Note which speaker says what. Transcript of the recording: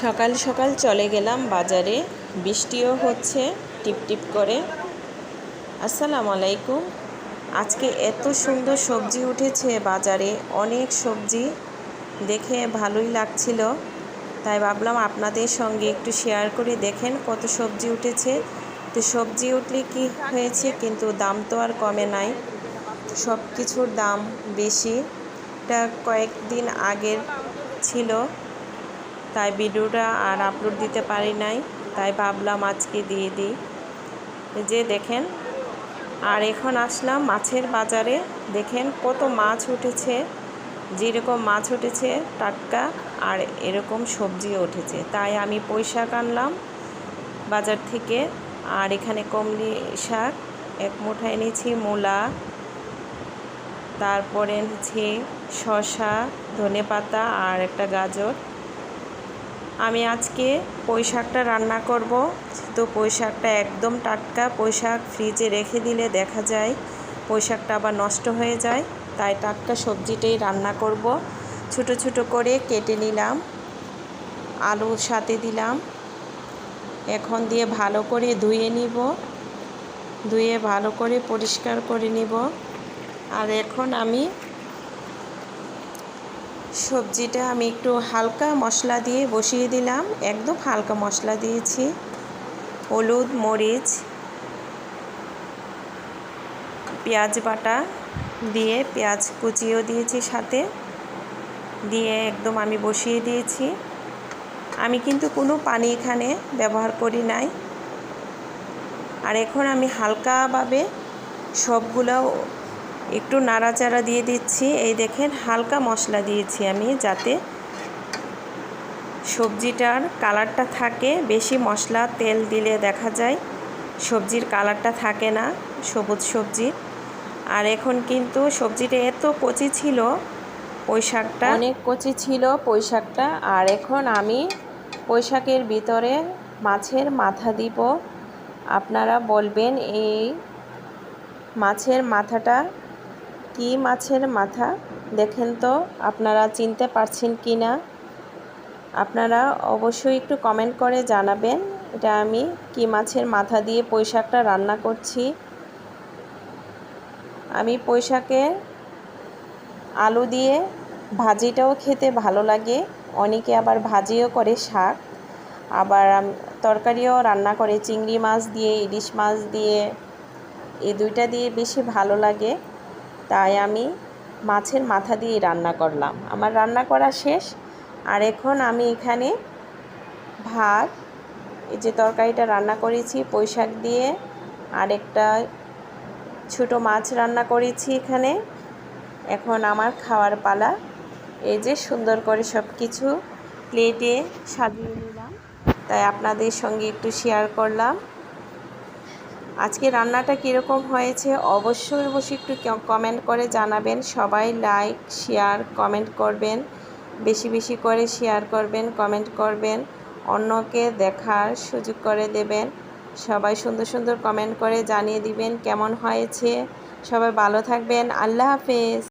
Speaker 1: সকাল সকাল চলে গেলাম বাজারে। বৃষ্টিও হচ্ছে টিপটিপ করে। আসসালামু আলাইকুম। আজকে এত সুন্দর সবজি উঠেছে বাজারে, অনেক সবজি। দেখে ভালোই লাগছিল। তাই ভাবলাম আপনাদের সঙ্গে একটু শেয়ার করে দেখেন কত সবজি উঠেছে। তো সবজি উঠলে কি হয়েছে কিন্তু দাম তো আর কমে নাই। সব কিছুর দাম বেশি। এটা কয়েকদিন আগের ছিল। তাই ভিডিওটা আর আপলোড দিতে পারি নাই, তাই ভাবলাম আজকে দিয়ে দিই। যে দেখেন, আর এখন আসলাম মাছের বাজারে। দেখেন কত মাছ উঠেছে, যেরকম মাছ উঠেছে টাটকা আর এরকম সবজিও উঠেছে। তাই আমি শাক আনলাম বাজার থেকে, আর এখানে কমলি শাক, এক মুঠা এনেছি মূলা, তারপরে এনেছি শসা ধনে পাতা আর একটা গাজর। আমি আজকে পুঁই শাকটা রান্না করব। তো পুঁই শাকটা একদম টাটকা, পুঁই শাক ফ্রিজে রেখে দিলে দেখা যায় পুঁই শাকটা আবার নষ্ট হয়ে যায়। তাই টাটকা সবজিটাই রান্না করব। ছোট ছোট করে কেটে নিলাম আলুর সাথে দিলাম। এখন দিয়ে ভালো করে ধুয়ে নিব, ধুয়ে ভালো করে পরিষ্কার করে নিব। আর এখন আমি সবজিটা আমি একটু হালকা মশলা দিয়ে বসিয়ে দিলাম। একদম হালকা মশলা দিয়েছি। হলুদ, মরিচ, পেঁয়াজ বাটা দিয়ে পেঁয়াজ কুচিও দিয়েছি সাথে। দিয়ে একদম আমি বসিয়ে দিয়েছি। আমি কিন্তু কোনো পানি এখানে ব্যবহার করি নাই। আর এখন আমি হালকাভাবে সবগুলো একটু নাড়াচাড়া দিয়ে দিচ্ছি। এই দেখেন হালকা মশলা দিয়েছি আমি যাতে সবজিটার কালারটা থাকে। বেশি মশলা, তেল দিলে দেখা যায় সবজির কালারটা থাকে না, সবুজ সবজির। আর এখন কিন্তু সবজিটা এত কচি ছিল পুঁই শাকটা। অনেক কচি ছিল পুঁই শাকটা। আর এখন আমি পুঁই শাকের ভিতরে মাছের মাথা দিব। আপনারা বলবেন এই মাছের মাথাটা কি মাছের মাথা? দেখেন তো, আপনারা চিনতে পারছেন কি না? আপনারা অবশ্যই একটু কমেন্ট করে জানাবেন, এটা আমি কি মাছের মাথা দিয়ে পোশাকটা রান্না করছি। আমি পোশাকে আলু দিয়ে ভাজিটাও খেতে ভালো লাগে, অনেকে আবার ভাজিও করে শাক। আবার তরকারিও রান্না করে, চিংড়ি মাছ দিয়ে, ইলিশ মাছ দিয়ে, এই দুইটা দিয়ে বেশি ভালো লাগে। তাই আমি মাছের মাথা দিয়ে রান্না করলাম। আমার রান্না করা শেষ। আর এখন আমি এখানে ভাত, এই যে তরকারিটা রান্না করেছি পুঁইশাক দিয়ে, আর একটা ছোটো মাছ রান্না করেছি এখানে। এখন আমার খাওয়ার পালা। এই যে সুন্দর করে সব কিছু প্লেটে সাজিয়ে নিলাম। তাই আপনাদের সঙ্গে একটু শেয়ার করলাম। আজকে রান্নাটা কীরকম হয়েছে অবশ্যই অবশ্যই একটু কমেন্ট করে জানাবেন। সবাই লাইক শেয়ার কমেন্ট করবেন। বেশি বেশি করে শেয়ার করবেন কমেন্ট করবেন। অন্যকে দেখার সুযোগ করে দেবেন। সবাই সুন্দর সুন্দর কমেন্ট করে জানিয়ে দিবেন কেমন হয়েছে। সবাই ভালো থাকবেন। আল্লাহ হাফেজ।